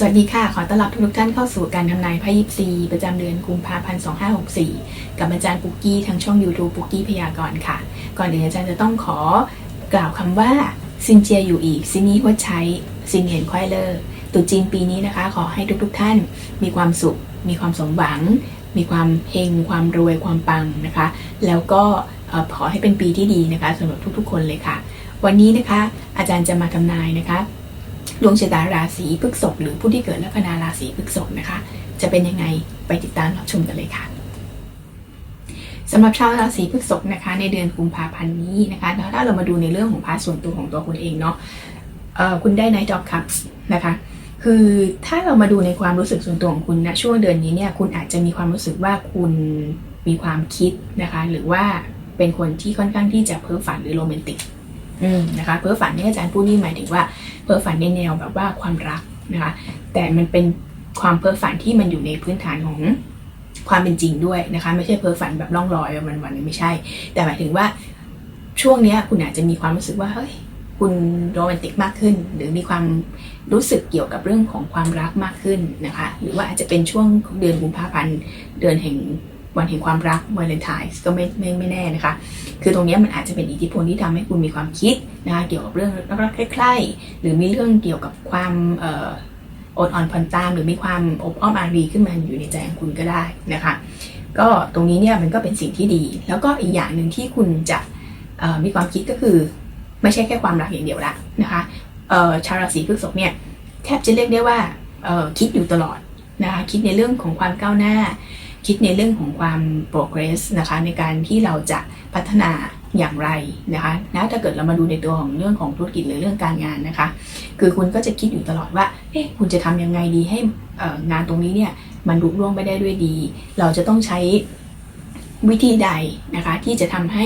สวัสดีค่ะ ขอต้อนรับทุกท่านเข้าสู่การทำนายไพ่ยิปซีประจำเดือนกุมภาพันธ์ 2564 กับอาจารย์ปุกกี้ทางช่อง YouTube ปุกกี้พยากรณ์ค่ะ ก่อนอื่นอาจารย์จะต้องขอกล่าวคำว่าซินเจียอยู่อีกซินี่หัวใช้ซินเหนียนควายเลอร์ตุจีนปีนี้นะคะ ขอให้ทุกๆทท่านมีความสุข มีความสมหวัง มีความเฮงความรวยความปังนะคะ แล้วก็ขอให้เป็นปีที่ดีนะคะสำหรับทุกๆ คนเลยค่ะ วันนี้นะคะอาจารย์จะมาทำนายนะคะ ดวงชะตาราศีพฤษภหรือผู้ที่เกิดลัคนาราศีพฤษภนะคะ จะเป็นยังไงไปติดตามรับชมกันเลยค่ะสำหรับชาวราศีพฤษภนะคะ ในเดือนกุมภาพันธ์นี้นะคะแล้วถ้าเรามาดูในเรื่องของพาร์ทส่วนตัวของตัวคุณเองเนาะคุณได้ Knight of Cups นะคะ คือถ้าเรามาดูในความรู้สึกส่วนตัวของคุณนะช่วงเดือนนี้เนี่ยคุณอาจจะมีความรู้สึกว่าคุณมีความคิดนะคะ หรือว่าเป็นคนที่ค่อนข้างที่จะเพ้อฝันหรือโรแมนติก อืมนะคะเพ้อฝันที่อาจารย์พูดนี่หมายถึงว่าเพ้อฝันในแนวแบบว่าความรักนะคะแต่มันเป็นความเพ้อฝันที่มันอยู่ในพื้นฐานของความเป็นจริงด้วยนะคะไม่ใช่เพ้อฝันแบบล่องลอยวันวันไม่ใช่ แต่หมายถึงว่าช่วงนี้คุณอาจจะมีความรู้สึกว่าเฮ้ยคุณโรแมนติกมากขึ้น หรือมีความรู้สึกเกี่ยวกับเรื่องของความรักมากขึ้นนะคะ หรือว่าอาจจะเป็นช่วงเดือนกุมภาพันธ์เดือนแห่ง วันแห่งความรักวาเลนไทน์ก็ไม่ไม่ไม่แน่นะคะ คือตรงนี้มันอาจจะเป็นอิทธิพลที่ทำให้คุณมีความคิดนะคะเกี่ยวกับเรื่องรักใคร่ๆหรือมีเรื่องเกี่ยวกับความอ่ออดอ่อนผ่อนตาม หรือมีความอบอ้อมอารีขึ้นมาอยู่ในใจของคุณก็ได้นะคะ ก็ตรงนี้เนี่ยมันก็เป็นสิ่งที่ดี แล้วก็อีกอย่างหนึ่งที่คุณจะมีความคิดก็คือ ไม่ใช่แค่ความรักอย่างเดียวละนะคะชาวราศีพฤษภเนี่ยแทบจะเรียกได้ว่าคิดอยู่ตลอดนะคะคิดในเรื่องของความก้าวหน้า คิดในเรื่องของความ progress นะคะในการที่เราจะพัฒนาอย่างไรนะคะนะถ้าเกิดเรามาดูในตัวของเรื่องของธุรกิจหรือเรื่องการงานนะคะ คือคุณก็จะคิดอยู่ตลอดว่าเอ๊ะคุณจะทำยังไงดีให้งานตรงนี้เนี่ยมันรุล่วงไปได้ด้วยดี เราจะต้องใช้วิธีใดนะคะที่จะทำให้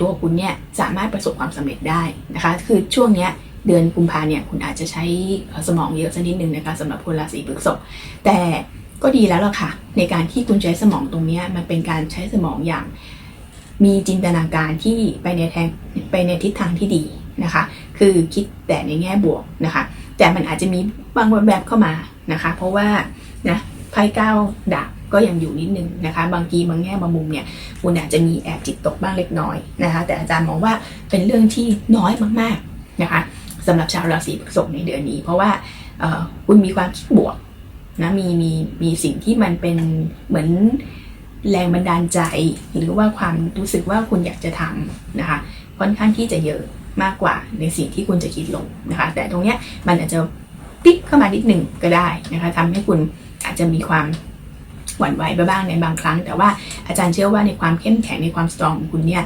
ตัวคุณเนี่ยสามารถประสบความสำเร็จได้นะคะ คือช่วงเนี้ยเดือนกุมภาเนี่ยคุณอาจจะใช้สมองเยอะสักนิดนึงนะคะสำหรับคนราศีพฤษภแต่ ก็ดีแล้วล่ะค่ะ ในการที่คุณใช้สมองตรงนี้มันเป็นการใช้สมองอย่างมีจินตนาการที่ไปในแทงไปในทิศทางที่ดีนะคะ คือคิดแต่ในแง่บวกนะคะ แต่มันอาจจะมีบางแบบเข้ามานะคะ เพราะว่านะไพ่เก้าดาบก็ยังอยู่นิดนึงนะคะ บางทีบางแง่บางมุมเนี่ยคุณอาจจะมีแอบจิตตกบ้างเล็กน้อยนะคะ แต่อาจารย์มองว่าเป็นเรื่องที่น้อยมากๆนะคะสำหรับชาวราศีพฤษภในเดือนนี้ เพราะว่าคุณมีความคิดบวก นะมีมีมีสิ่งที่มันเป็นเหมือนแรงบันดาลใจ หรือว่าความรู้สึกว่าคุณอยากจะทำนะคะค่อนข้างที่จะเยอะมากกว่าในสิ่งที่คุณจะคิดลงนะคะ แต่ตรงเนี้ยมันอาจจะปิ๊กเข้ามานิดหนึ่งก็ได้นะคะทำให้คุณอาจจะมีความหวั่นไหวไปบ้างในบางครั้ง แต่ว่าอาจารย์เชื่อว่าในความเข้มแข็งในความสตรองของคุณเนี่ย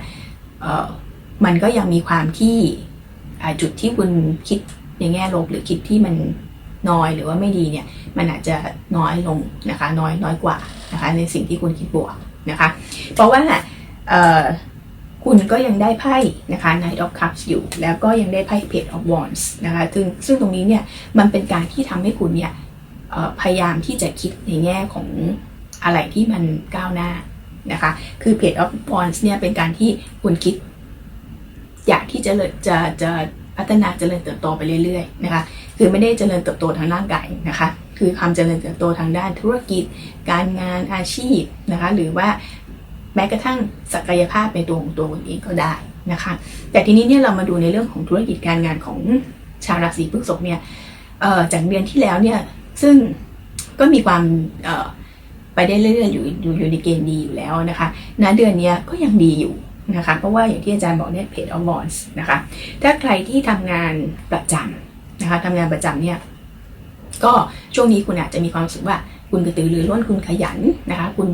เอ่อมันก็ยังมีความที่จุดที่คุณคิดในแง่ลบหรือคิดที่มัน น้อยหรือว่าไม่ดีเนี่ยมันอาจจะน้อยลงนะคะน้อยน้อยกว่านะคะในสิ่งที่คุณคิดบวกนะคะเพราะว่าเอ่อคุณก็ยังได้ไพ่นะคะ Knight of Cups อยู่ แล้วก็ยังได้ไพ่ Page of Wands นะคะซึ่งซึ่งตรงนี้เนี่ยมันเป็นการที่ทำให้คุณเนี่ยพยายามที่จะคิดในแง่ของอะไรที่มันก้าวหน้านะคะ คือ Page of Wands เนี่ยเป็นการที่คุณคิด อยากที่จะเลยจะจะ พัฒนาเจริญเติบโตไปเรื่อยๆนะคะคือไม่ได้เจริญเติบโตทางร่างกายนะคะคือความเจริญเติบโตทางด้านธุรกิจ การงานอาชีพนะคะหรือว่าแม้กระทั่งศักยภาพในตัวของตัวคุณเองก็ได้นะคะแต่ทีนี้เนี่ยเรามาดูในเรื่องของธุรกิจการงานของชาวราศีพฤษภเนี่ยเอ่อจากเดือนที่แล้วเนี่ยซึ่งก็มีความเอ่อไปได้เรื่อยๆอยู่อยู่ในเกณฑ์ดีอยู่แล้วนะคะณเดือนนี้ก็ยังดีอยู่ นะคะ เพราะว่าอย่างที่อาจารย์บอกเนี่ยเพจออฟวอนส์นะคะ ถ้าใครที่ทำงานประจำนะคะทำงานประจำเนี่ย ก็ช่วงนี้คุณอาจจะมีความรู้สึกว่าคุณกระตือรือร้นคุณขยันนะคะ คุณ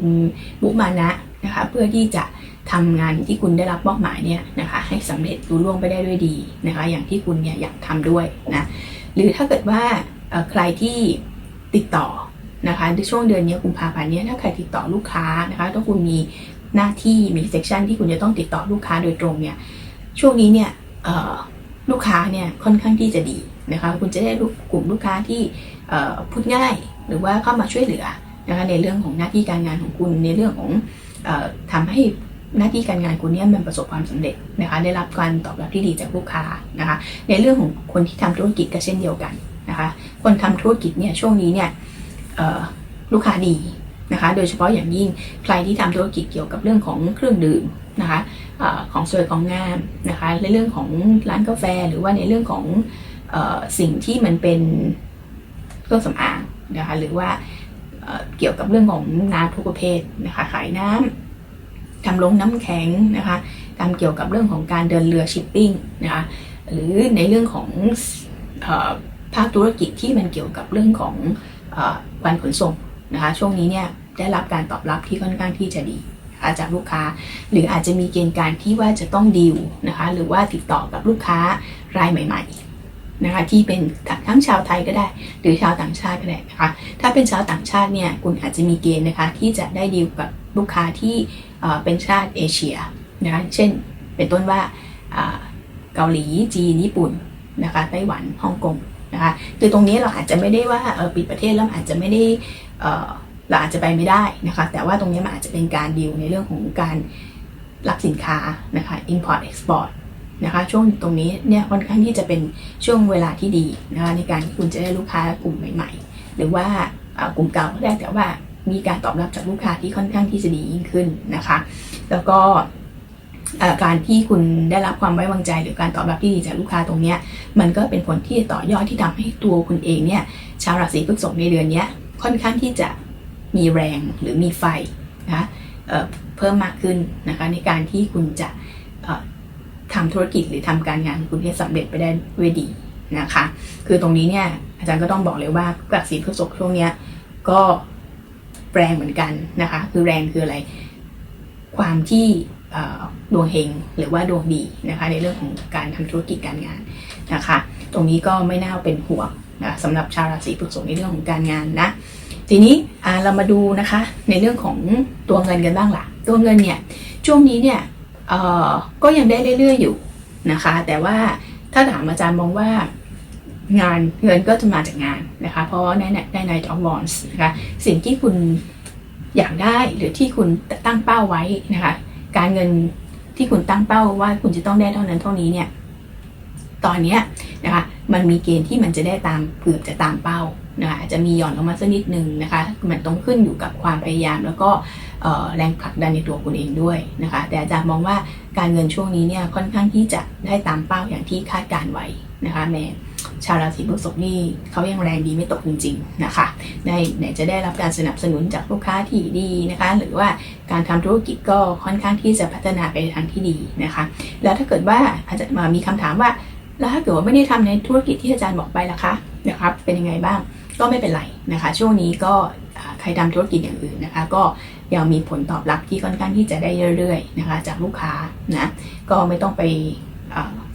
มุมานะนะคะ เพื่อที่จะทำงานที่คุณได้รับมอบหมายเนี่ยนะคะ ให้สำเร็จรุ่ล่วงไปได้ด้วยดีนะคะ อย่างที่คุณเนี่ยอยากทำด้วยนะ หรือถ้าเกิดว่าเออใครที่ติดต่อนะคะในช่วงเดือนนี้กุมภาพันธ์นี้ถ้าใครติดต่อลูกค้านะคะถ้าคุณมี หน้าที่มีเซกชันที่คุณจะต้องติดต่อลูกค้าโดยตรงเนี่ยช่วงนี้เนี่ยลูกค้าเนี่ยค่อนข้างที่จะดีนะคะคุณจะได้กลุ่มลูกค้าที่พูดง่ายหรือว่าเข้ามาช่วยเหลือนะคะในเรื่องของหน้าที่การงานของคุณในเรื่องของอ่อทำให้หน้าที่การงานคุณเนี่ยมันประสบความสำเร็จนะคะได้รับการตอบรับที่ดีจากลูกค้านะคะในเรื่องของคนที่ทำธุรกิจก็เช่นเดียวกันนะคะคนทำธุรกิจเนี่ยช่วงนี้เนี่ยลูกค้าดี นะคะ โดยเฉพาะอย่างยิ่งใครที่ทำธุรกิจเกี่ยวกับเรื่องของเครื่องดื่มนะคะอของสวยของงามนะคะในเรื่องของร้านกาแฟหรือว่าในเรื่องของอสิ่งที่มันเป็นเครื่องสำอางนะคะหรือว่าเกี่ยวกับเรื่องของน้ำทุกประเภทนะคะขายน้ำทำลงน้ำแข็งนะคะทำเกี่ยวกับเรื่องของการเดินเรือชิปปิ้งนะคะหรือในเรื่องของภาคธุรกิจที่มันเกี่ยวกับเรื่องของการขนส่ง นะคะช่วงนี้เนี่ยได้รับการตอบรับที่ค่อนข้างที่จะดีะจากลูกค้า หรืออาจจะมีเกณฑ์การที่ว่าจะต้องดีลนะคะหรือว่าติดต่อกับลูกค้ารายใหม่ๆนะคะที่เป็นทั้งชาวไทยก็ได้ หรือชาวต่างชาติก็ได้นะคะถ้าเป็นชาวต่างชาติเนี่ยคุณอาจจะมีเกณฑ์นะคะที่จะได้ดีลกับลูกค้าที่เป็นชาติเอเชียนะคะเช่นเป็นต้นว่าเกาหลีจีนญี่ปุ่นนะคะไต้หวันฮ่องกงนะคะคือตรงนี้เราอาจจะไม่ได้ว่าปิดประเทศแล้วอาจจะไม่ได้ เราอาจจะไปไม่ได้นะคะ แต่ว่าตรงนี้มันอาจจะเป็นการดีลในเรื่องของการรับสินค้านะคะ import export นะคะ ช่วงตรงนี้เนี่ยค่อนข้างที่จะเป็นช่วงเวลาที่ดีนะคะในการที่คุณจะได้ลูกค้ากลุ่มใหม่ ๆ หรือว่ากลุ่มเก่าก็ได้แต่ว่ามีการตอบรับจากลูกค้าที่ค่อนข้างที่จะดียิ่งขึ้นนะคะ แล้วก็การที่คุณได้รับความไว้วางใจ หรือการตอบรับที่ดีจากลูกค้าตรงนี้มันก็เป็นผลที่ต่อยอดที่ทำให้ตัวคุณเองเนี่ยชาวราศีพฤษภในเดือนนี้ ค่อนข้างที่จะมีแรงหรือมีไฟนะคะเเพิ่มมากขึ้นนะคะในการที่คุณจะทำธุรกิจหรือทำการงานของคุณให้สำเร็จไปได้ด้วยดีนะคะ คือตรงนี้เนี่ยอาจารย์ก็ต้องบอกเลยว่าราศีพฤษภช่วงเนี้ยก็แรงเหมือนกันนะคะ คือแรงคืออะไร ความที่ดวงเฮงหรือว่าดวงดีนะคะ ในเรื่องของการทำธุรกิจการงานนะคะ ตรงนี้ก็ไม่น่าเป็นห่วง นะสำหรับชาวราศีพฤษภในเรื่องของการงานนะ ทีนี้เรามาดูนะคะในเรื่องของตัวเงินกันบ้างล่ะ ตัวเงินเนี่ยช่วงนี้เนี่ยก็ยังได้เรื่อยๆอยู่นะคะ แต่ว่าถ้าถามอาจารย์มองว่างานเงินก็จะมาจากงานนะคะ เพราะว่าในในในจอบอนส์นะคะสิ่งที่คุณอยากได้หรือที่คุณตั้งเป้าไว้นะคะ การเงินที่คุณตั้งเป้าว่าคุณจะต้องได้เท่านั้นเท่านี้เนี่ย ตอนนี้นะคะ มันมีเกณฑ์ที่มันจะได้ตามเกือบจะตามเป้านะคะจะมีหย่อนลงมาสักนิดนึงนะคะมันต้องขึ้นอยู่กับความพยายาม แล้วก็แรงผลักดันในตัวคุณเองด้วยนะคะแต่อาจารย์มองว่าการเงินช่วงนี้เนี่ยค่อนข้างที่จะได้ตามเป้าอย่างที่คาดการไว้นะคะแม้ชาวราศีพฤษภนี่เขายังแรงดีไม่ตกจริงๆนะคะในไหนจะได้รับการสนับสนุนจากลูกค้าที่ดีนะคะ หรือว่าการทำธุรกิจก็ค่อนข้างที่จะพัฒนาไปทางที่ดีนะคะ แล้วถ้าเกิดว่าอาจจะมามีคำถามว่า แล้วถ้าเกิดว่าไม่ได้ทำในธุรกิจที่อาจารย์บอกไปล่ะคะนะครับเป็นยังไงบ้างก็ไม่เป็นไรนะคะ ช่วงนี้ก็ใครทำธุรกิจอย่างอื่นนะคะ ก็ยังมีผลตอบรับที่ค่อนข้างที่จะได้เรื่อยๆนะคะ จากลูกค้านะก็ไม่ต้องไป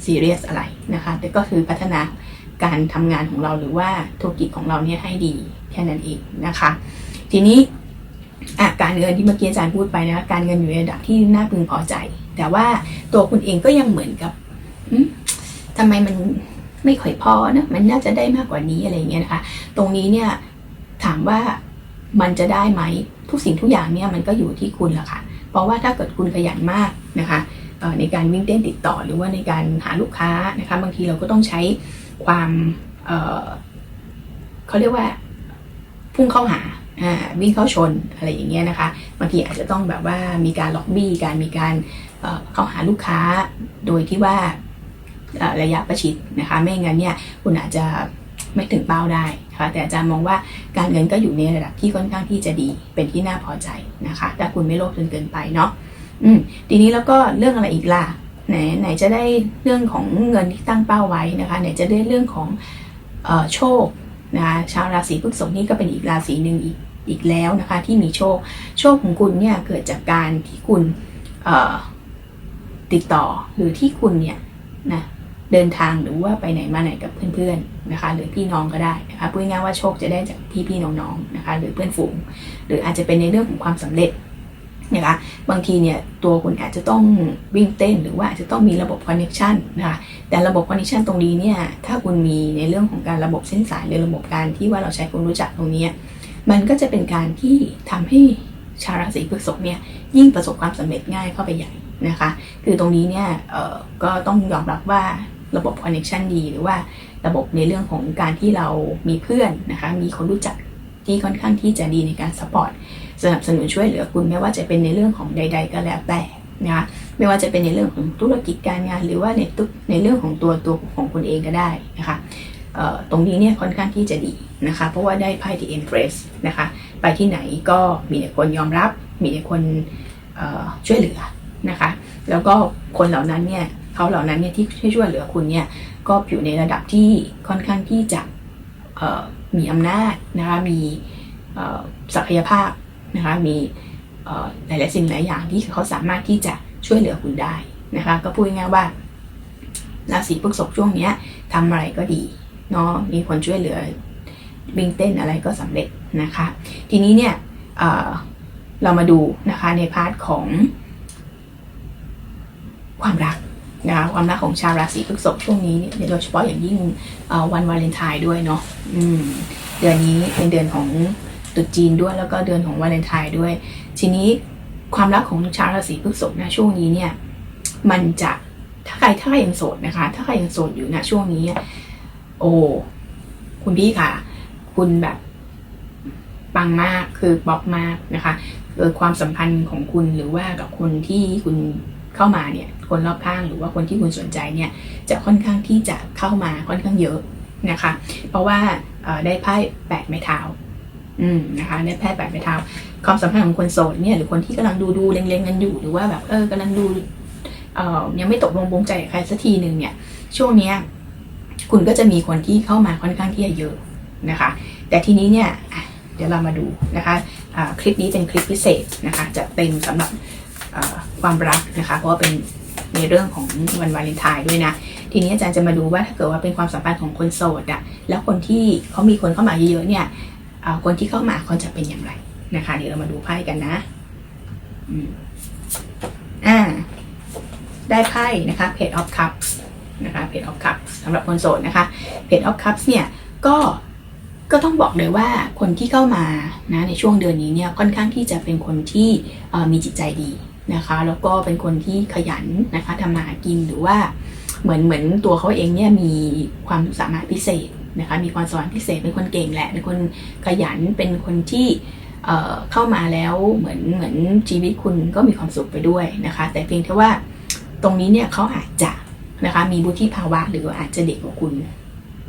ซีเรียสอะไรนะคะแต่ก็คือพัฒนาการทำงานของเราหรือว่าธุรกิจของเราเนี่ยให้ดีแค่นั้นเองนะคะ ทีนี้อะการเงินที่เมื่อกี้อาจารย์พูดไปนะคะการเงินอยู่ในระดับที่น่าพึงพอใจ แต่ว่าตัวคุณเองก็ยังเหมือนกับอืม ทำไมมันไม่ค่อยพอนะมันน่าจะได้มากกว่านี้อะไรเงี้ยนะคะ ตรงนี้เนี่ยถามว่ามันจะได้ไหมทุกสิ่งทุกอย่างเนี่ยมันก็อยู่ที่คุณแหละค่ะ เพราะว่าถ้าเกิดคุณขยันมากนะคะในการวิ่งเต้นติดต่อหรือว่าในการหาลูกค้านะคะบางทีเราก็ต้องใช้ความเเขาเรียกว่าพุ่งเข้าหาวิ่งเข้าชนอะไรอย่างเงี้ยนะคะบางทีอาจจะต้องแบบว่ามีการล็อบบี้การมีการเเข้าหาลูกค้าโดยที่ว่า ระยะประชิดนะคะ ไม่งั้นเนี่ยคุณอาจจะไม่ถึงเป้าได้นะคะแต่อาจารย์มองว่าการเงินก็อยู่ในระดับที่ค่อนข้างที่จะดีเป็นที่น่าพอใจนะคะถ้าคุณไม่โลภจนเกินไปเนาะอืมทีนี้แล้วก็เรื่องอะไรอีกล่ะไหนไหนจะได้เรื่องของเงินที่ตั้งเป้าไว้นะคะ ไหนจะได้เรื่องของออโชคนะคะชาวราศีพฤษภนี่ก็เป็นอีกราศีหนึ่งอีกอีกแล้วนะคะ ที่มีโชคโชคของคุณเนี่ยเกิดจากการที่คุณติดต่อหรือที่คุณเนี่ยนะ เดินทางหรือว่าไปไหนมาไหนกับเพื่อนๆนะคะ หรือพี่น้องก็ได้นะคะพูดง่ายๆว่าโชคจะได้จากพี่ๆน้องๆนะคะ หรือเพื่อนฝูง หรืออาจจะเป็นในเรื่องของความสำเร็จนะคะบางทีเนี่ยตัวคุณอาจจะต้องวิ่งเต้นหรือว่าอาจจะต้องมีระบบคอนเน c t ชันนะคะแต่ระบบคอนเน c t ชันตรงนี้เนี่ยถ้าคุณมีในเรื่องของการระบบเส้นสายหรือระบบการที่ว่าเราใช้คนรู้จักตรงนี้มันก็จะเป็นการที่ทำให้ชาวราศีพฤษภเนี่ยยิ่งประสบความสำเร็จง่ายเข้าไปใหญ่นะคะ คือตรงนี้เนี่ยเออก็ต้องยอมรับว่า ระบบคอนเน t ชันดี หรือว่าระบบในเรื่องของการที่เรามีเพื่อนนะคะมีคนรู้จักที่ค่อนข้างที่จะดีในการสปอร์ตสนับสนุนช่วยเหลือคุณไม่ว่าจะเป็นในเรื่องของใด ๆ ก็แล้วแต่นะคะไม่ว่าจะเป็นในเรื่องของธุรกิจการงาน หรือว่าในตุในเรื่องของตัวตัวของคุณเองก็ได้นะคะตรงนี้เนี่ยค่อนข้างที่จะดีนะคะ เพราะว่าได้ไพ่ที่ Empress นะคะ ไปที่ไหนก็มีแต่คนยอมรับ มีแต่คนช่วยเหลือนะคะ แล้วก็คนเหล่านั้นเนี่ย เขาเหล่านั้นเนี่ยที่ช่วยเหลือคุณเนี่ยก็อยู่ในระดับที่ค่อนข้างที่จะมีอำนาจนะคะมีศักยภาพนะคะมีหลายๆสิ่งหลายอย่างที่เขาสามารถที่จะช่วยเหลือคุณได้นะคะก็พูดง่ายว่าราศีพฤษภช่วงนี้ทำอะไรก็ดีเนาะมีคนช่วยเหลือวิ่งเต้นอะไรก็สำเร็จนะคะ ทีนี้เนี่ยเเรามาดูนะคะในพาร์ทของความรัก นะคะความรักของชาวราศีพฤษภช่วงนี้เนี่ยโดยเฉพาะอย่างยิ่งวันวาเลนไทน์ด้วยเนาะเดือนนี้เป็นเดือนของตรุษจีนด้วยแล้วก็เดือนของวาเลนไทน์ด้วย ทีนี้ความรักของชาวราศีพฤษภนะช่วงนี้เนี่ยมันจะถ้าใครถ้าใครยังโสดนะคะ ถ้าใครยังโสดอยู่นะช่วงนี้ โอ้คุณพี่ค่ะ คุณแบบปังมากคือบ๊อบมากนะคะเออความสัมพันธ์ของคุณหรือว่ากับคนที่คุณเข้ามาเนี่ย คนรอบข้างหรือว่าคนที่คุณสนใจเนี่ยจะค่อนข้างที่จะเข้ามาค่อนข้างเยอะนะคะ เพราะว่าได้ไพ่แปดไม้เท้าอืมนะคะได้ไพ่แปดไม้เท้าความสัมพันธ์ของคนโสดเนี่ยหรือคนที่กำลังดูดูเล็งๆกันอยู่หรือว่าแบบเออกำลังดูเอ่อยังไม่ตกลงปรงใจใครสักทีหนึ่งเนี่ยช่วงเนี้ยคุณก็จะมีคนที่เข้ามาค่อนข้างที่จะเยอะนะคะ แต่ทีนี้เนี่ยเดี๋ยวเรามาดูนะคะคลิปนี้เป็นคลิปพิเศษนะคะจะเต็มสำหรับความรักนะคะ เพราะว่าเป็น ในเรื่องของวันวาเลนไทน์ด้วยนะ ทีนี้อาจารย์จะมาดูว่าถ้าเกิดว่าเป็นความสัมพันธ์ของคนโสดอะแล้วคนที่เขามีคนเข้ามาเยอะๆเนี่ยคนที่เข้ามาเขาจะเป็นอย่างไรนะคะเดี๋ยวเรามาดูไพ่กันนะอ่า ได้ไพ่นะคะ Page of Cups นะคะ Page of Cups สำหรับคนโสดนะคะ Page of Cups เนี่ยก็ก็ต้องบอกเลยว่าคนที่เข้ามานะในช่วงเดือนนี้เนี่ยค่อนข้างที่จะเป็นคนที่มีจิตใจดี นะคะ แล้วก็เป็นคนที่ขยันนะคะทำมาหากินหรือว่าเหมือนเหมือนตัวเขาเองเนี่ยมีความสามารถพิเศษนะคะ มีความสามารถพิเศษเป็นคนเก่งแหละ เป็นคนขยัน เป็นคนที่เเข้ามาแล้วเหมือนเหมือนชีวิตคุณก็มีความสุขไปด้วยนะคะ แต่เพียงแค่ว่าตรงนี้เนี่ยเขาอาจจะนะคะมีวุฒิภาวะหรืออาจจะเด็กกว่าคุณ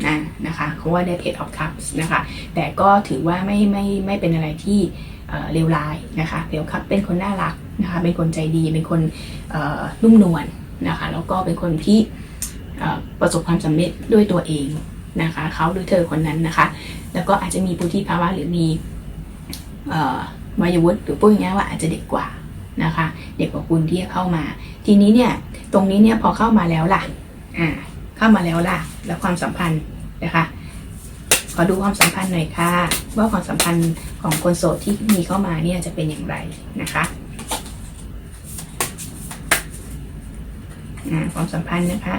นะนะคะเขาว่าได้ Page of Cups นะคะ แต่ก็ถือว่าไม่ไม่ไม่เป็นอะไรที่ เลวร้ายนะคะ Page of Cups เป็นคนน่ารักนะคะเป็นคนใจดีเป็นคนนุ่มนวลนะคะแล้วก็เป็นคนที่ประสบความสำเร็จด้วยตัวเองนะคะเขาหรือเธอคนนั้นนะคะ แล้วก็อาจจะมีวุฒิภาวะหรือมีวัยวุฒิหรือพูดง่ายๆว่าอาจจะเด็กกว่านะคะเด็กกว่าคุณที่เข้ามา ทีนี้เนี่ยตรงนี้เนี่ยพอเข้ามาแล้วล่ะอ่าเข้ามาแล้วล่ะ แล้วความสัมพันธ์นะคะ อดูความสัมพันธ์หน่อยค่ะ ว่าความสัมพันธ์ของคนโสดที่มีเข้ามาเนี่ยจะเป็นอย่างไรนะคะความสัมพันธ์นะคะ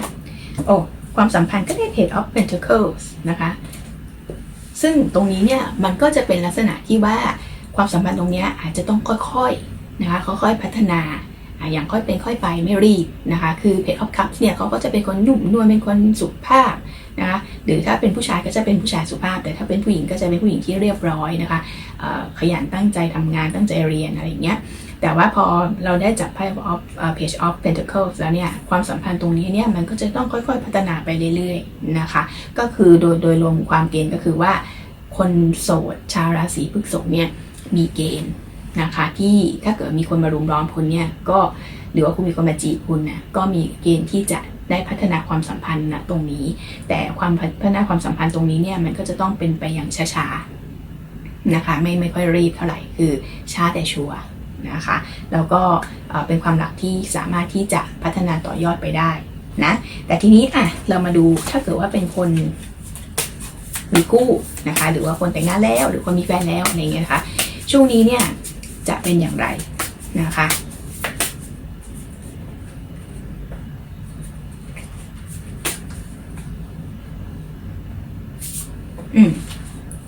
โอ้ความสัมพันธ์ก็ได้ Page of Pentacles นะคะ ซึ่งตรงนี้เนี่ยมันก็จะเป็นลักษณะที่ว่าความสัมพันธ์ตรงเนี้ยอาจจะต้องค่อยๆนะคะค่อยๆพัฒนา อย่างค่อยเป็นค่อยไปไม่รีบนะคะ คือ Page of Cups เนี่ยเขาก็จะเป็นคนหนุ่มนวลเป็นคนสุภาพนะคะหรือถ้าเป็นผู้ชายก็จะเป็นผู้ชายสุภาพ แต่ถ้าเป็นผู้หญิงก็จะเป็นผู้หญิงที่เรียบร้อยนะคะขยันตั้งใจทำงานตั้งใจเรียนอะไรอย่างเงี้ยแต่ว่าพอเราได้จับไพ่ of เอ่อ Page of Pentacles แล้วเนี่ยความสัมพันธ์ตรงนี้เนี่ยมันก็จะต้องค่อยๆ พัฒนาไปเรื่อยๆนะคะก็คือโดยโดยรวมความเกณฑ์ก็คือว่า คนโสดชาวราศีพฤษภเนี่ยมีเกณฑ์ นะคะ ที่ถ้าเกิดมีคนมารุมล้อมคุณเนี่ยก็หรือว่าคุณมีคนมาจีบคุณนะก็มีเกณฑ์ที่จะได้พัฒนาความสัมพันธ์นะตรงนี้ แต่ความพัฒนาความสัมพันธ์ตรงนี้เนี่ยมันก็จะต้องเป็นไปอย่างช้าๆนะคะ ไม่ไม่ค่อยรีบเท่าไหร่คือช้าแต่ชัวร์นะคะแล้วก็เป็นความรักที่สามารถที่จะพัฒนาต่อยอดไปได้นะแต่ทีนี้อะเรามาดูถ้าเกิดว่าเป็นคนมีคู่นะคะ หรือว่าคนแต่งงานแล้ว หรือคนมีแฟนแล้วอะไรเงี้ยนะคะช่วงนี้เนี่ย จะเป็นอย่างไรนะคะอืม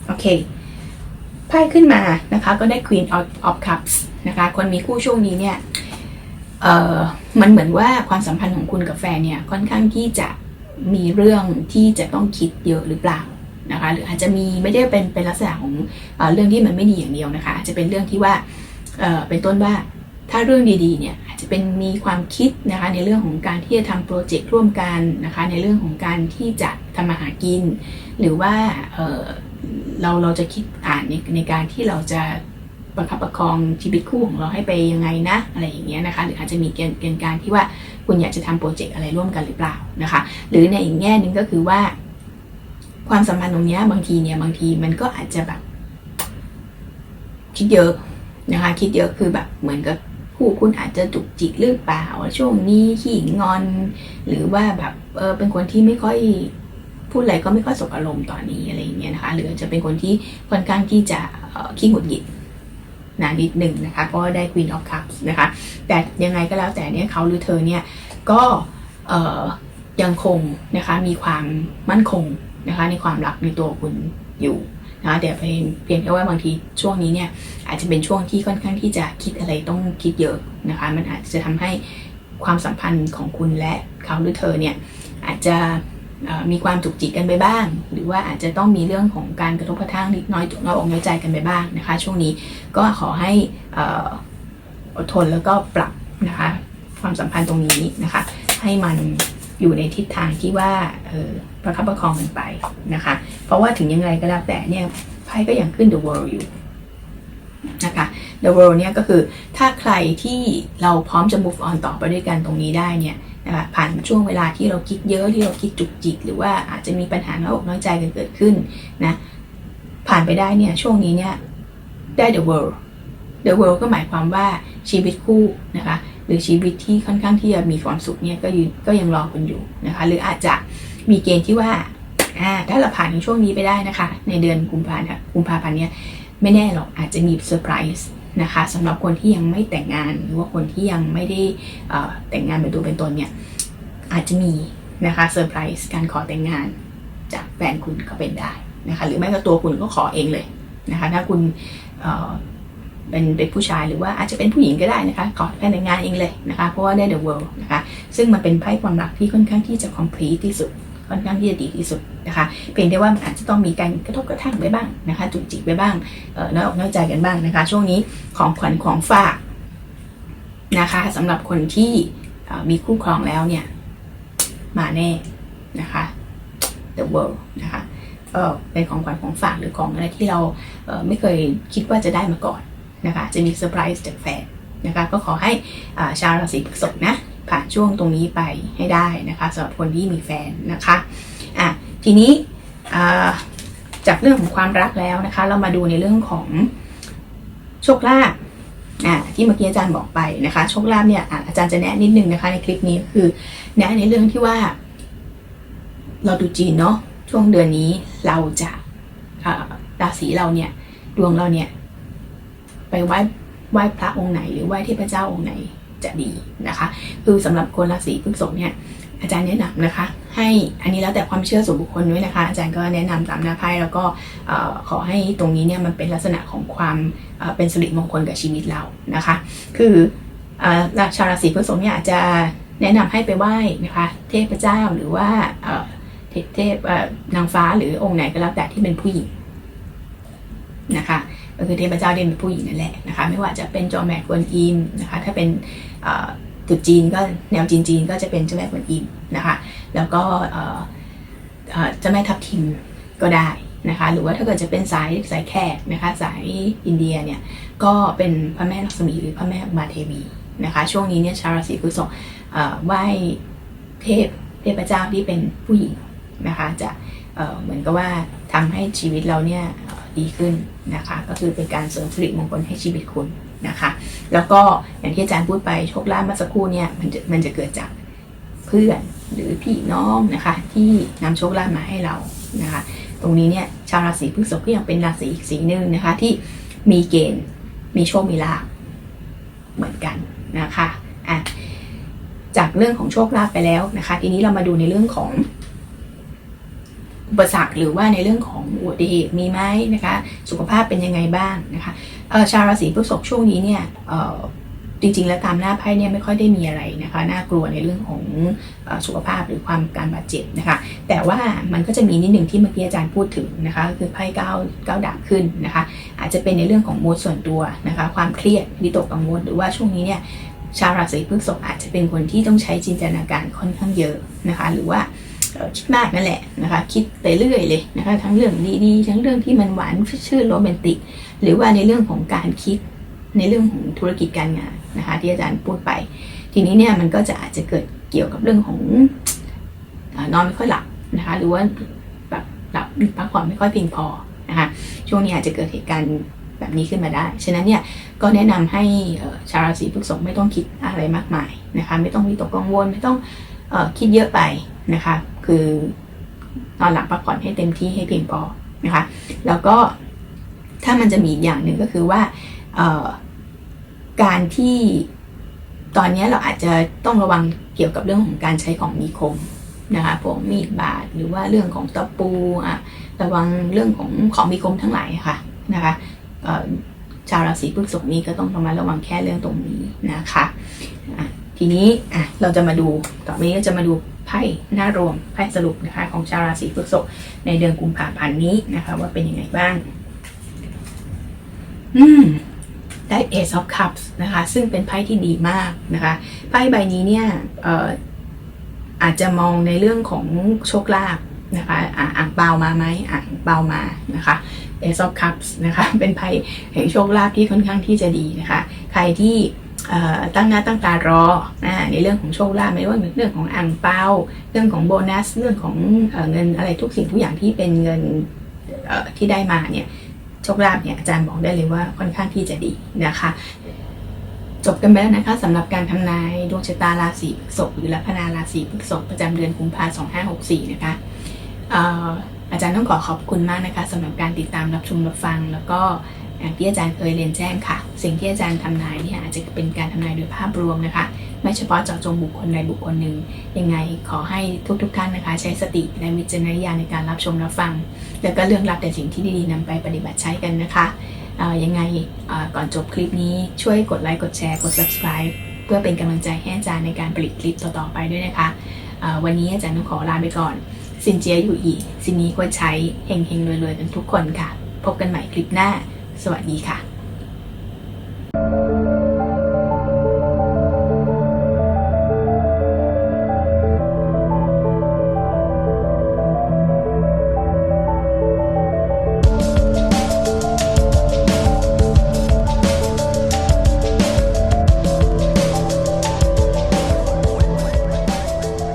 โอเคไพ่ขึ้นมานะคะ ก็ได้ Queen of, of Cups นะคะ คนมีคู่ช่วงนี้เนี่ยเอ่อมันเหมือนว่าความสัมพันธ์ของคุณกับแฟนเนี่ยค่อนข้างที่จะมีเรื่องที่จะต้องคิดเยอะหรือเปล่านะคะ หรืออาจจะมีไม่ได้เป็นเป็นลักษณะของเอเรื่องที่มันไม่ดีอย่างเดียวนะคะ จะเป็นเรื่องที่ว่า เป็นต้นว่าถ้าเรื่องดีๆเนี่ยอาจจะเป็นมีความคิดนะคะในเรื่องของการที่จะทำโปรเจกต์ร่วมกันนะคะในเรื่องของการที่จะทำมาหากิน หรือว่าเเราเราจะคิดอ่านในในการที่เราจะประคับประคองชีวิตคู่ของเราให้ไปยังไงนะอะไรอย่างเงี้ยนะคะหรืออาจจะมีเกณฑ์เกณฑ์การที่ว่าคุณอยากจะทำโปรเจกต์อะไรร่วมกันหรือเปล่านะคะ หรือในอีกแง่หนึ่งก็คือว่า ความสัมพันธ์ตรงนี้บางทีเนี่ยบางทีมันก็อาจจะแบบคิดเยอะ นะคะ คิดเยอะคือแบบเหมือนกับผู้คุณอาจจะจุกจิกหรือเปล่า ช่วงนี้ขี้งอน หรือว่าแบบเออเป็นคนที่ไม่ค่อยพูดอะไรก็ไม่ค่อยสบอารมณ์ตอนนี้อะไรอย่างเงี้ยนะคะ หรือจะเป็นคนที่ค่อนข้างที่จะขี้หงุดหงิดนะนิดหนึ่งนะคะเพราะว่าได้ Queen of Cups นะคะ แต่ยังไงก็แล้วแต่เนี่ยเขาหรือเธอเนี่ยก็ยังคงนะคะมีความมั่นคงนะคะในความรักในตัวคุณอยู่ นะเพียงเพียงแค่ว่าบางทีช่วงนี้เนี่ยอาจจะเป็นช่วงที่ค่อนข้างที่จะคิดอะไรต้องคิดเยอะนะคะ มันอาจจะทำให้ความสัมพันธ์ของคุณและเขาหรือเธอเนี่ยอาจจะมีความจุกจิกกันไปบ้าง หรือว่าอาจจะต้องมีเรื่องของการกระทบกระทั่งนิดน้อยน้อยอกน้อยใจกันไปบ้างนะคะ ช่วงนี้ก็ขอให้อดทนแล้วก็ปรับนะคะความสัมพันธ์ตรงนี้นะคะ ให้มัน อยู่ในทิศทางที่ว่าออประคับประคองกันไปนะคะ เพราะว่าถึงยังไงก็แล้วแต่เนี่ยไพ่ก็ยังขึ้น the world อยู่นะคะ the world เนี่ยก็คือถ้าใครที่เราพร้อมจะ move on ต่อไปด้วยกันตรงนี้ได้เนี่ยนะคะผ่านช่วงเวลาที่เราคิดเยอะที่เราคิดจุกจิก หรือว่าอาจจะมีปัญหาน้อยอกน้อยใจกันเกิดขึ้นนะผ่านไปได้เนี่ยช่วงนี้เนี่ยได้ the world the world ก็หมายความว่าชีวิตคู่นะคะ หรือชีวิตที่ค่อนข้างที่จะมีความสุขเนี่ยก็ยืนก็ยังรอคุณอยู่นะคะ หรืออาจจะมีเกณฑ์ที่ว่าถ้าเราผ่านในช่วงนี้ไปได้นะคะ ในเดือนกุมภาพันธ์กุมภาพันธ์เนี่ยไม่แน่หรอกอาจจะมีเซอร์ไพรส์นะคะสำหรับคนที่ยังไม่แต่งงานหรือว่าคนที่ยังไม่ได้แต่งงานเป็นตัวเป็นตนเนี่ยอาจจะมีนะคะเซอร์ไพรส์การขอแต่งงานจากแฟนคุณก็เป็นได้นะคะหรือไม่ก็ตัวคุณก็ขอเองเลยนะคะถ้าคุณ เป็นเป็นผู้ชายหรือว่าอาจจะเป็นผู้หญิงก็ได้นะคะขอแค่แต่งงานเองเลยนะคะเพราะว่าได้ the world นะคะซึ่งมันเป็นไพ่ความรักที่ค่อนข้างที่จะ complete ที่สุดค่อนข้างที่จะดีที่สุดนะคะเพียงแต่ว่ามันอาจจะต้องมีการกระทบกระทั่งไปบ้างนะคะจุกจิกไปบ้างเออน้อยอกน้อยใจกันบ้างนะคะ ช่วงนี้ของขวัญของฝากนะคะสำหรับคนที่มีคู่ครองแล้วเนี่ยมาแน่นะคะ the world นะคะก็เป็นของขวัญของฝากหรือของอะไรที่เราไม่เคยคิดว่าจะได้มาก่อน นะคะจะมีเซอร์ไพรส์จากแฟนนะคะก็ขอให้าชาวราศีพฤษภนะผ่านช่วงตรงนี้ไปให้ได้นะคะสำหรับคนที่มีแฟนนะคะอะทีนี้จากเรื่องของความรักแล้วนะคะ เรามาดูในเรื่องของโชคลาภอ่าที่เมื่อกี้อาจารย์บอกไปนะคะ โชคลาภเนี่ยอาจารย์จะแนะนิดนึงนะคะ ในคลิปนี้คือ แนะในเรื่องที่ว่า เราดูจีนเนาะช่วงเดือนนี้เราจะราศีเราเนี่ยดวงเราเนี่ย ไปไหว้ไหว้พระองค์ไหน หรือไหว้เทพเจ้าองค์ไหนจะดีนะคะ คือสำหรับคนราศีพฤษภเนี่ยอาจารย์แนะนำนะคะ ให้อันนี้แล้วแต่ความเชื่อส่วนบุคคลด้วยนะคะ อาจารย์ก็แนะนำตามหน้าไพ่แล้วก็ขอให้ตรงนี้เนี่ยมันเป็นลักษณะของความเป็นสิริมงคลกับชีวิตเรานะคะ คืออชาวราศีพฤษภเนี่ยอาจจะแนะนำให้ไปไหว้นะคะเทพเจ้าหรือว่าเทพนางฟ้าหรือองค์ไหนก็แล้วแต่ที่เป็นผู้หญิงนะคะ ก็คือเทพเจ้าที่เป็นผู้หญิงนั่นแหละนะคะไม่ว่าจะเป็นจอมแม่กวนอิมนะคะถ้าเป็นตุจีนก็แนวจีนจีนๆก็จะเป็นเจ้าแม่กวนอิมนะคะแล้วก็เจ้าแม่ทับทิมก็ได้นะคะหรือว่าถ้าเกิดจะเป็นสายสายแขกนะคะสายอินเดียเนี่ยก็เป็นพระแม่ลักษมีหรือพระแม่อมาเทวีนะคะช่วงนี้เนี่ยชาวราศีพฤษภเอ่อไหว้เทพเทพเจ้าที่เป็นผู้หญิงนะคะจะเหมือนกับว่าทำให้ชีวิตเราเนี่ย ดีขึ้นนะคะ ก็คือเป็นการเสริมสิริมงคลให้ชีวิตคุณนะคะ แล้วก็อย่างที่อาจารย์พูดไปโชคลาภเมื่อสักครู่เนี่ยมันจะมันจะเกิดจากเพื่อนหรือพี่น้องนะคะ ที่นำโชคลาภมาให้เรานะคะ ตรงนี้เนี่ยชาวราศีพฤษภก็ยังเป็นราศีอีกสีหนึ่งนะคะ ที่มีเกณฑ์มีโชคมีลาภเหมือนกันนะคะอะจากเรื่องของโชคลาภไปแล้วนะคะ ทีนี้เรามาดูในเรื่องของ อุปสรรคหรือว่าในเรื่องของอุบัติเหตุมีไหมนะคะ สุขภาพเป็นยังไงบ้างนะคะชาวราศีพฤษภช่วงนี้เนี่ยจริงๆ แล้วตามหน้าไพ่เนี่ยไม่ค่อยได้มีอะไรนะคะน่ากลัวในเรื่องของสุขภาพหรือความการบาดเจ็บนะคะ แต่ว่ามันก็จะมีนิดหนึ่งที่เมื่อกี้อาจารย์พูดถึงนะคะ คือไพ่เก้าเก้าดาบขึ้นนะคะ อาจจะเป็นในเรื่องของโมดส่วนตัวนะคะ ความเครียดวิตกกังวลหรือว่าช่วงนี้เนี่ยชาวราศีพฤษภอาจจะเป็นคนที่ต้องใช้จินตนาการค่อนข้างเยอะนะคะ หรือว่า คิดมากนั่นแหละนะคะ คิดไปเรื่อยเลยนะคะ ทั้งเรื่องดีๆทั้งเรื่องที่มันหวานชื่นโรแมนติก หรือว่าในเรื่องของการคิดในเรื่องของธุรกิจการงานนะคะ ที่อาจารย์พูดไป ทีนี้เนี่ยมันก็จะอาจจะเกิดเกี่ยวกับเรื่องของอนอนไม่ค่อยหลับนะคะ หรือว่าแบบหลับพักผ่อนไม่ค่อยเพียงพอนะคะช่วงนี้อาจจะเกิดเหตุการณ์แบบนี้ขึ้นมาได้ ฉะนั้นเนี่ยก็แนะนำให้ชาวราศีพฤษภไม่ต้องคิดอะไรมากมายนะคะ ไม่ต้องวิตกกังวลไม่ต้อง คิดเยอะไปนะคะ คือนอนหลับพักผ่อนให้เต็มที่ให้เพียงพอนะคะ แล้วก็ถ้ามันจะมีอีกอย่างหนึ่งก็คือว่าการที่ตอนนี้เราอาจจะต้องระวังเกี่ยวกับเรื่องของการใช้ของมีคมนะคะพวกมีดบาดหรือว่าเรื่องของตะปูอะระวังเรื่องของของมีคมทั้งหลายค่ะนะคะชาวราศีพฤษภนี้ก็ต้องระมัดระวังแค่เรื่องตรงนี้นะคะะ ทีนี้อะเราจะมาดูต่อไปนี้ก็จะมาดูไพ่หน้ารวมไพ่สรุปนะคะของชาวราศีพฤษภในเดือนกุมภาพันธ์นี้นะคะ ว่าเป็นยังไงบ้าง อืมได้ Ace of Cups นะคะ ซึ่งเป็นไพ่ที่ดีมากนะคะ ไพ่ใบนี้เนี่ยเอ่ออาจจะมองในเรื่องของโชคลาภนะคะอ่าอ่างเปามาไหมอ่างเปามานะคะ Ace of Cups นะคะ เป็นไพ่แห่งโชคลาภที่ค่อนข้างที่จะดีนะคะ ใครที่เอ่อ ตั้งหน้าตั้งตารอนะในเรื่องของโชคลาภไม่ว่าเรื่องของอ่างเปาเรื่องของโบนัส เรื่องของเอเงินอะไรทุกสิ่งทุกอย่างที่เป็นเงินที่ได้มาเนี่ยโชคลาภเนี่ยอาจารย์บอกได้เลยว่าค่อนข้างที่จะดีนะคะจบกันไปแล้วนะคะสำหรับการทำนายดวงชะตาราศีพฤษภหรือลัคนาราศีพฤษภประจำเดือนกุมภาพันธ์2564 นะคะอออาจารย์ต้องขอขอบคุณมากนะคะสำหรับการติดตามรับชมรับฟังแล้วก็ อย่างที่อาจารย์เคยเรียนแจ้งค่ะ สิ่งที่อาจารย์ทำนายเนี่ยอาจจะเป็นการทำนายโดยภาพรวมนะคะ ไม่เฉพาะเจาะจงบุคคลใดบุคคลหนึ่ง ยังไงขอให้ทุกๆท่านนะคะ ใช้สติและวิจารณญาณในการรับชมรับฟัง แล้วก็เรื่องรับแต่สิ่งที่ดีๆนำไปปฏิบัติใช้กันนะคะยังไงก่อนจบคลิปนี้ช่วยกดไลค์กดแชร์กด subscribe เพื่อเป็นกำลังใจให้อาจารย์ในการผลิตคลิปต่อๆไปด้วยนะคะ วันนี้อาจารย์ต้องขอลาไปก่อน สินเจียอยู่อีสินนี้ควรใช้เฮงๆรวยๆกันทุกคนค่ะ พบกันใหม่คลิปหน้า สวัสดีค่ะ